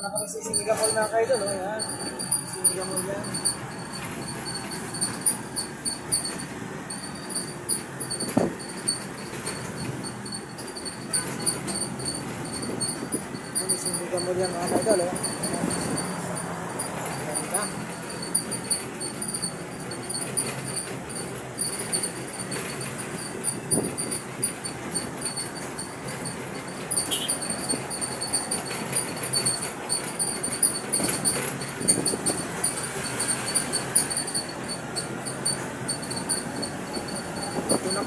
na kami sa Singapore na kayo doon. Oh, yan. Singapore yan. Yan, Singapore yan mga kayo oh. Ganda. Ito na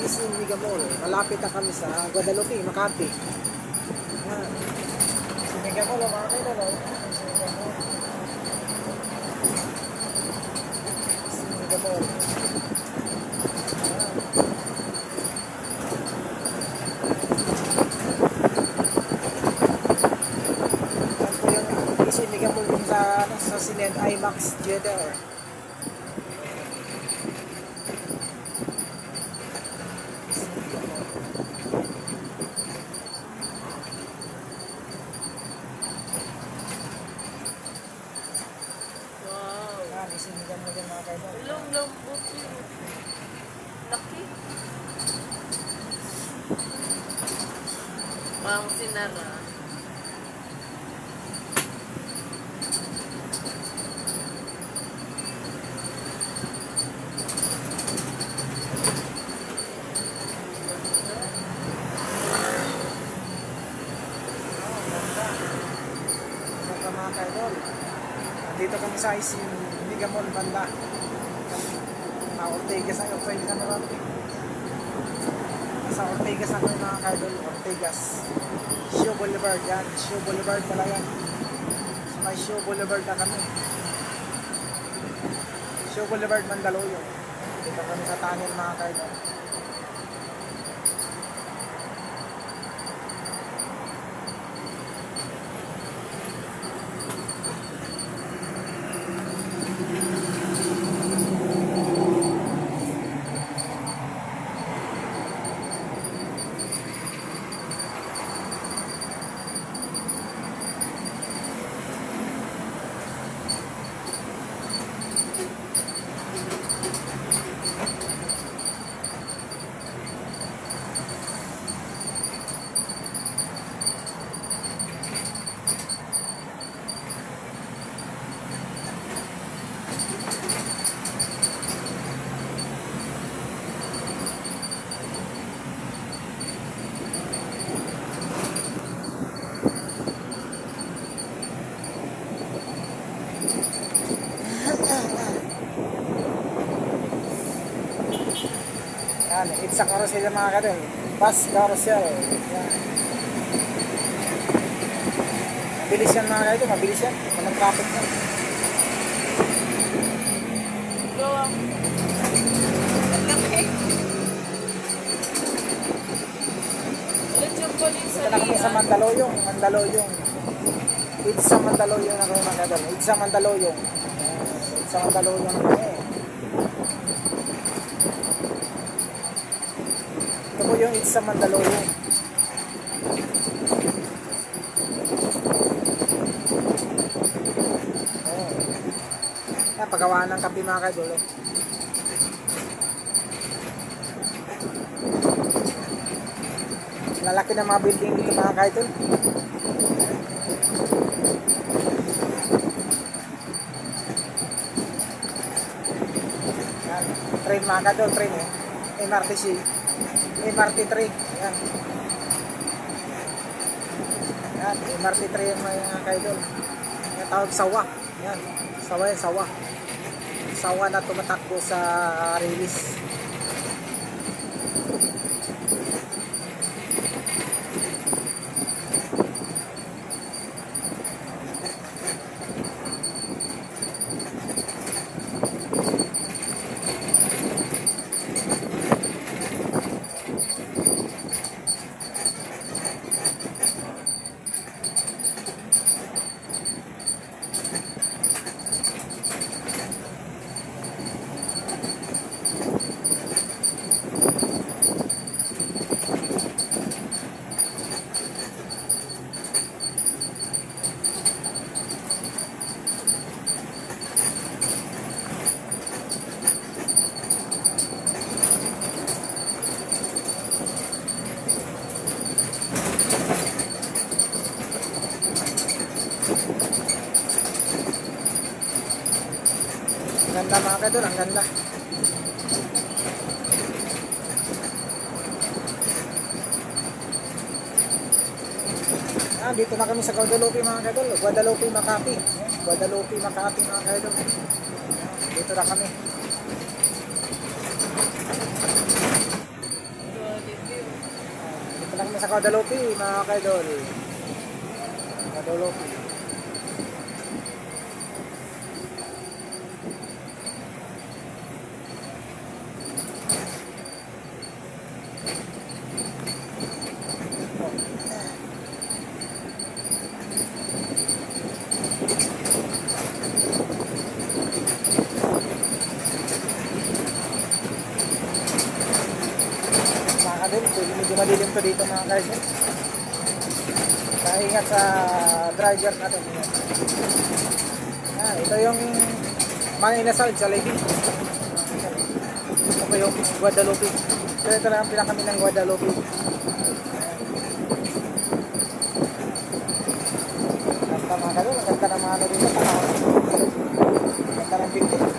kami sa East Mega Mall. Malapit na kami sa Guadalupe, Makati. Yan. Si Mega Mall, oh, mga kailan. Si Mega Mall. Si Mega Mall. Yan. Po yung East Mega Mall yung sa, sa Sined IMAX Jeddah. Yan, East Mega Mall yung mga kailan. Ilang lambot yun. Laki. Pang sinara. Dito kami sa Migamon banda. Ah, Ortegas ang Ortegas ano ba? Sa Ortegas ako yung mga kaidol. Ortegas. Show Boulevard yan. Show Boulevard pala yan. Sa may Show Boulevard na kami. Show Boulevard Mandaluyong. Dito kami sa tunnel mga kaidol. Yan, it's a carousel mga kadol. Bus carousel. Yan. Mabilis yan mga kadol, mabilis yan. Walang traffic yan. Go ang... Laki. Ulit yung police Dito na kami sa Mandaluyong. Mandaluyong. It's sa Mandaluyong na kami mga kadol. It's sa Mandaluyong. Yan, It's sa Mandaluyong na kami. Ito po yung It's sa Mandaluyong. Oh. Yan, paggawa ng kape mga kadol. oh. Lalaki ng mga building dito mga kaidol. Train mga kaidol, train eh. MRTC. MRT train. Yan. Yan, MRT train yung mga kaidol. Yung tawag sawa. Yan. Sawa yan, sawa. Sawa na tumatakbo sa release. Ganda mga kaidol, ang ganda. Ah, dito na kami sa Guadalupe mga kaidol. Guadalupe, Makati. Guadalupe, Makati mga kaidol. Ayan, Dito na kami. Dito na kami sa Guadalupe mga kaidol. Guadalupe. Mga kadol, medyo madilim to dito mga kaidol. Kaya ingat sa driver natin. Ah, ito yung Manila Side sa Lady. Ito yung Guadalupe. So ito lang ang pinakami ng Guadalupe. Ganda mga kadol, ang ganda ng mga ano dito. Panahon.